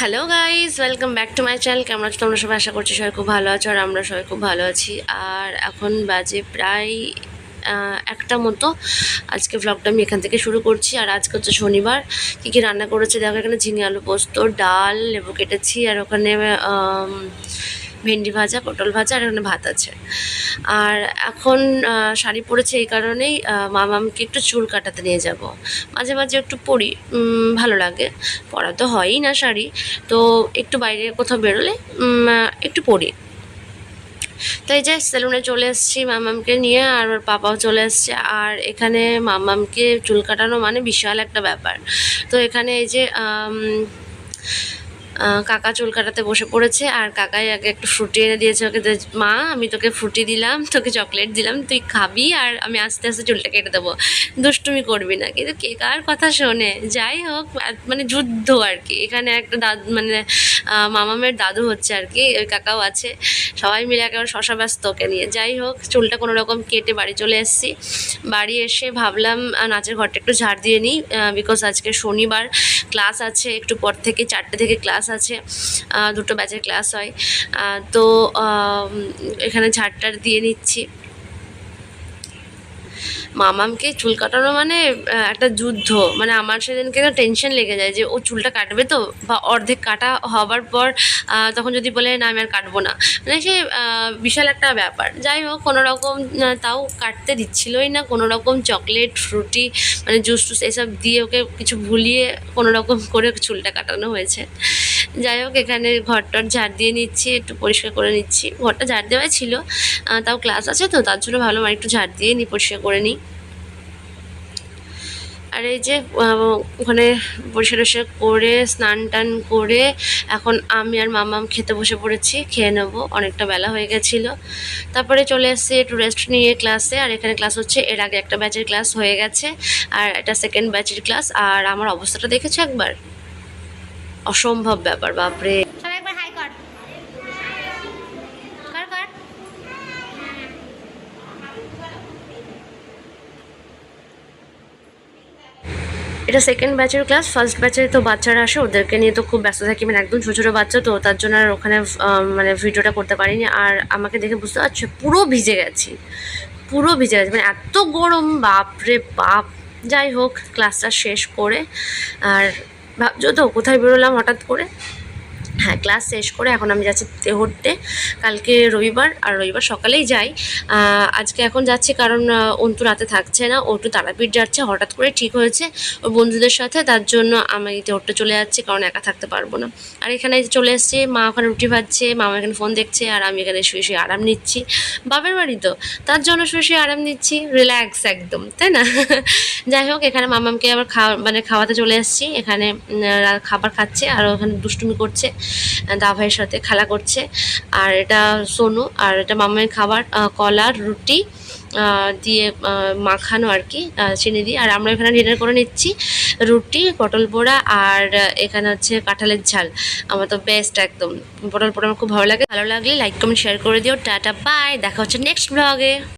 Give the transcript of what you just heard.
Hello guys welcome back to my channel কেমন আছো তোমরা সবাই? আশা করছি সবাই খুব ভালো আছো আর আমরা সবাই খুব ভালো আছি। আর এখন বাজে প্রায় একটা মতো। আজকে ভ্লগটা আমি এখান থেকে শুরু করছি। আর আজকে হচ্ছে শনিবার। কী কী রান্না করেছে? দেখো, এখানে ঝিঙে আলু পোস্ত, ডাল, লেবু কেটেছি। আর ওখানে ভেন্ডি ভাজা, পটল ভাজা, আর এখানে ভাত আছে। আর এখন শাড়ি পরেছে এই কারণেই মামামকে একটু চুল কাটাতে নিয়ে যাব। মাঝে মাঝে একটু পরি ভালো লাগে। পরা তো হয়ই না শাড়ি। তো একটু বাইরে কোথাও বেরোলে একটু পরি। তাই যাই, সেলুনে চলে এসেছি মামামকে নিয়ে, আর ওর পাপাও চলে এসছে। আর এখানে মামামকে চুল কাটানো মানে বিশাল একটা ব্যাপার। তো এখানে এই যে কাকা চুল কাটাতে বসে পড়েছে, আর কাকাই আগে একটু ফ্রুটি এনে দিয়েছে ওকে মা, আমি তোকে ফ্রুটি দিলাম, তোকে চকলেট দিলাম, তুই খাবি আর আমি আস্তে আস্তে চুলটা কেটে দেবো। দুষ্টুমি করবি না। কিন্তু কে কার কথা শোনে? যাই হোক মানে যুদ্ধ আর কি। এখানে একটা দাদু মানে মামামের দাদু হচ্ছে আর কি, ওই কাকাও আছে। সবাই মিলে একেবারে শশা ব্যস্ত ওকে নিয়ে। যাই হোক, চুলটা কোনো রকম কেটে বাড়ি চলে এসেছি। বাড়ি এসে ভাবলাম নাচের ঘরটা একটু ঝাড় দিয়ে নিই বিকজ আজকে শনিবার, ক্লাস আছে, একটু পর থেকে, চারটে থেকে ক্লাস আছে দুটো ব্যাচের ক্লাস হয় তো এখানে ঝাড়টার দিয়ে নিচ্ছি। মামামকে চুল কাটানো মানে একটা যুদ্ধ মানে আমার সেদিনকে না টেনশন লেগে যায় যে, ও চুলটা কাটবে তো, বা অর্ধেক কাটা হবার পর তখন যদি বলে, না, আমি আর কাটবো না। মানে সে বিশাল একটা ব্যাপার। যাই হোক, কোনো রকম তাও কাটতে দিচ্ছিলই না, কোনো রকম চকলেট ফ্রুটি মানে জুস টুস এসব দিয়ে ওকে কিছু ভুলিয়ে, কোনো রকম করে চুলটা কাটানো হয়েছে। যাই হোক, এখানে ঘরটার ঝাড় দিয়ে নিচ্ছি, একটু পরিষ্কার করে নিচ্ছি। ঘরটা ঝাড় দেওয়াই ছিল তাও ক্লাস আছে তো, তার জন্য ভালো মানে একটু ঝাড় দিয়ে নিই পরিষ্কার করে নিই আর এই যে ওখানে পরিষ্কার টরিষ্কার করে, স্নান টান করে, এখন আমি আর মামাম খেতে বসে পড়েছি, খেয়ে নেব, অনেকটা বেলা হয়ে গেছিল। তারপরে চলে এসেছি একটু রেস্ট নিয়ে ক্লাসে আর এখানে ক্লাস হচ্ছে, এর আগে একটা ব্যাচের ক্লাস হয়ে গেছে, আর এটা সেকেন্ড ব্যাচের ক্লাস আর আমার অবস্থাটা দেখেছ একবার? অসম্ভব ব্যাপার বাপরে। এটা সেকেন্ড ব্যাচের ক্লাস ফার্স্ট ব্যাচে তো বাচ্চারা আসে ওদেরকে নিয়ে তো খুব ব্যস্ত থাকি। মানে একদম ছোটো ছোটো বাচ্চা তো তার জন্য আর ওখানে মানে ভিডিওটা করতে পারিনি। আর আমাকে দেখে বুঝতে পারছ পুরো ভিজে গেছি। পুরো ভিজে গেছি। মানে এত গরম বাপরে বাপ। যাই হোক ক্লাসটা শেষ করে আর ভাবছ তো কোথায় বেরোলাম হঠাৎ করে? ক্লাস শেষ করে এখন আমি যাচ্ছি তেহট্টে, কালকে রবিবার, আর রবিবার সকালেই যাই। আজকে এখন যাচ্ছি কারণ অন্তু রাতে থাকছে না একটু তারাপীঠ যাচ্ছে, হঠাৎ করে ঠিক হয়েছে ওর বন্ধুদের সাথে, তার জন্য আমি তেহট্টে চলে যাচ্ছি কারণ একা থাকতে পারব না। আর এখানে চলে এসছে, মা ওখানে রুটি ভাজছে, মামা এখানে ফোন দেখছে, আর আমি এখানে শুয়ে শুয়ে আরাম নিচ্ছি। বাপের বাড়ি তো, তার জন্য শুয়ে শুয়ে আরাম নিচ্ছি রিল্যাক্স একদম, তাই না? যাই হোক, এখানে মামামকে আবার খাওয়া মানে খাওয়াতে চলে এসেছি, এখানে খাবার খাচ্ছে, আর ওখানে দুষ্টুমি করছে। দা ভাইয়ের সাথে খেলা করছে। আর এটা সোনু, আর এটা মামামের খাবার কলা, রুটি দিয়ে মাখানো আর কি চিনি দিয়ে। আর আমরা এখানে ডিনার করে নিচ্ছি রুটি, পটল পোড়া আর এখানে হচ্ছে কাঁঠালের ঝাল। আমার তো বেস্ট একদম। পটল পোড়া আমার খুব ভালো লাগে। ভালো লাগলে লাইক কমেন্ট শেয়ার করে দিও। টাটা বাই দেখা হচ্ছে নেক্সট ব্লগে